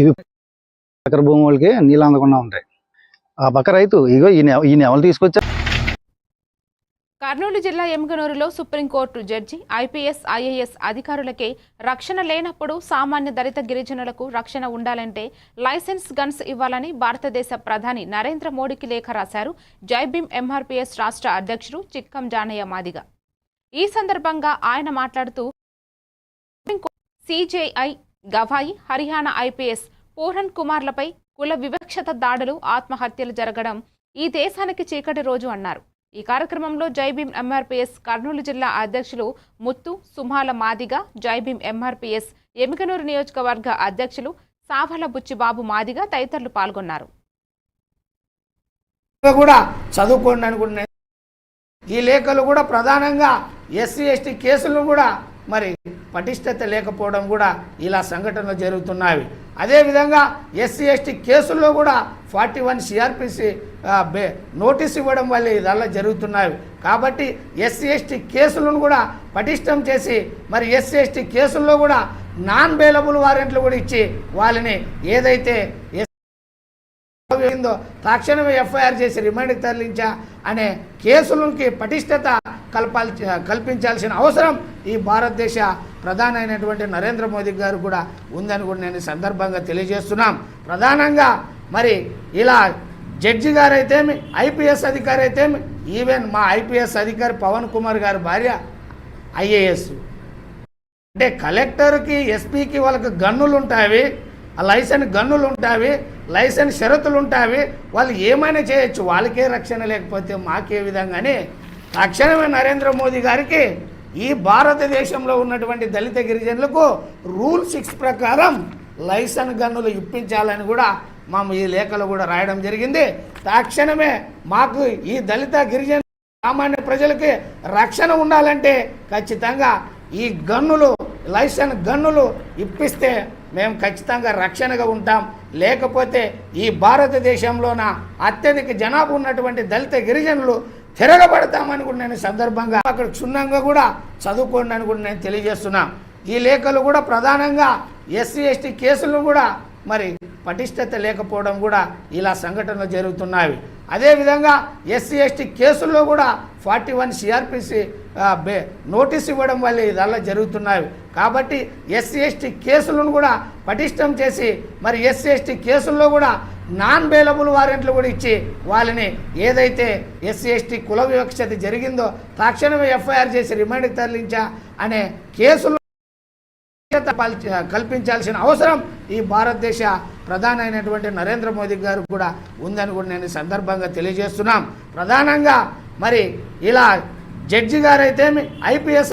ఇవి ఎకర భూమి వాళ్ళకి నీళ్ళు అందకుండా ఉంటాయి. ఆ పక్క రైతు ఇగో ఈయన ఈయన ఎవరు తీసుకొచ్చా. కర్నూలు జిల్లా ఎమ్గనూరులో supreme court judge IPS IAS అధికారులకే రక్షణ లేనప్పుడు సామాన్య దళిత గిరిజనులకు రక్షణ ఉండాలంటే లైసెన్స్ గన్స్ ఇవ్వాలని భారతదేశ ప్రధాని నరేంద్ర మోడీకి లేఖ రాశారు. జైభీం ఎంఆర్పీఎస్ రాష్ట్ర అధ్యక్షుడు చిక్కం జానయ్య మాదిగ. ఈ సందర్భంగా ఆయన మాట్లాడుతూ సిజేఐ గవాయి హరియాణా ఐపీఎస్ పూరన్ కుమార్లపై కుల వివక్షత దాడులు ఆత్మహత్యలు జరగడం ఈ దేశానికి చీకటి రోజు అన్నారు. ఈ కార్యక్రమంలో జైభీం ఎంఆర్పీఎస్ కర్నూలు జిల్లా అధ్యక్షులు ముత్తు సుమాల మాదిగ జైభీం ఎంఆర్పీఎస్ ఎమికనూరు నియోజకవర్గ అధ్యక్షులు సావల బుచ్చిబాబు మాదిగ తదితరులు పాల్గొన్నారు. కూడా చదువుకోండి అని ఈ లేఖలు కూడా ప్రధానంగా ఎస్సీ ఎస్టీ కేసులు కూడా మరి పటిష్టత లేకపోవడం కూడా ఇలా సంఘటనలు జరుగుతున్నాయి. అదేవిధంగా ఎస్సీ ఎస్టీ కేసుల్లో కూడా ఫార్టీ వన్ సిఆర్పిసి నోటీస్ ఇవ్వడం వల్ల ఇదల్లా జరుగుతున్నాయి. కాబట్టి ఎస్సీ ఎస్టీ కేసులను కూడా పటిష్టం చేసి మరి ఎస్సీ ఎస్టీ కేసుల్లో కూడా నాన్ బెయిలబుల్ వారెంట్లు కూడా ఇచ్చి వాళ్ళని ఏదైతే ఏందో తక్షణమే ఎఫ్ఐఆర్ చేసి రిమాండ్కి తరలించా అనే కేసులకి పటిష్టత కల్పాల్ కల్పించాల్సిన అవసరం ఈ భారతదేశ ప్రధాన అయినటువంటి నరేంద్ర మోదీ గారు కూడా ఉందని కూడా నేను సందర్భంగా తెలియజేస్తున్నాం. ప్రధానంగా మరి ఇలా జడ్జి గారు అయితేమి ఐపీఎస్ అధికారి అయితేమి ఈవెన్ మా ఐపీఎస్ అధికారి పవన్ కుమార్ గారి భార్య ఐఏఎస్. అంటే కలెక్టర్కి ఎస్పీకి వాళ్ళకి గన్నులు ఉంటాయి ఆ లైసెన్స్ గన్నులు ఉంటాయి లైసెన్స్ షరతులు ఉంటాయి వాళ్ళు ఏమైనా చేయొచ్చు. వాళ్ళకే రక్షణ లేకపోతే మాకే విధంగానే. తక్షణమే నరేంద్ర మోదీ గారికి ఈ భారతదేశంలో ఉన్నటువంటి దళిత గిరిజనులకు రూల్ సిక్స్ ప్రకారం లైసెన్స్ గన్నులు ఇప్పించాలని కూడా మేము ఈ లేఖలో కూడా రాయడం జరిగింది. తక్షణమే మాకు ఈ దళిత గిరిజన సామాన్య ప్రజలకి రక్షణ ఉండాలంటే ఖచ్చితంగా ఈ గన్నులు లైసెన్స్ గన్నులు ఇప్పిస్తే మేము ఖచ్చితంగా రక్షణగా ఉంటాం. లేకపోతే ఈ భారతదేశంలోన అత్యధిక జనాభా ఉన్నటువంటి దళిత గిరిజనులు తిరగబడతామని కూడా నేను సందర్భంగా అక్కడ క్షుణ్ణంగా కూడా చదువుకోండి అని కూడా నేను తెలియజేస్తున్నా. ఈ లేఖలు కూడా ప్రధానంగా ఎస్సీ ఎస్టీ కేసులు కూడా మరి పటిష్టత లేకపోవడం కూడా ఇలా సంఘటనలు జరుగుతున్నాయి. అదేవిధంగా ఎస్సీ ఎస్టీ కేసుల్లో కూడా ఫార్టీ వన్ సిఆర్పిసి నోటీస్ ఇవ్వడం వల్ల ఇదల్లా జరుగుతున్నాయి. కాబట్టి ఎస్సీ ఎస్టీ కేసులను కూడా పటిష్టం చేసి మరి ఎస్సీ ఎస్టీ కేసుల్లో కూడా నాన్ బెయిలబుల్ వారెంట్లు కూడా ఇచ్చి వాళ్ళని ఏదైతే ఎస్సీ ఎస్టీ కుల వివక్షత జరిగిందో తక్షణమే ఎఫ్ఐఆర్ చేసి రిమాండ్కి తరలించా అనే కేసులు కల్పించాల్సిన అవసరం ఈ భారతదేశ ప్రధాన అయినటువంటి నరేంద్ర మోదీ గారు కూడా ఉందని కూడా నేను సందర్భంగా తెలియజేస్తున్నాం. ప్రధానంగా మరి ఇలా జడ్జి గారైతేమి ఐపీఎస్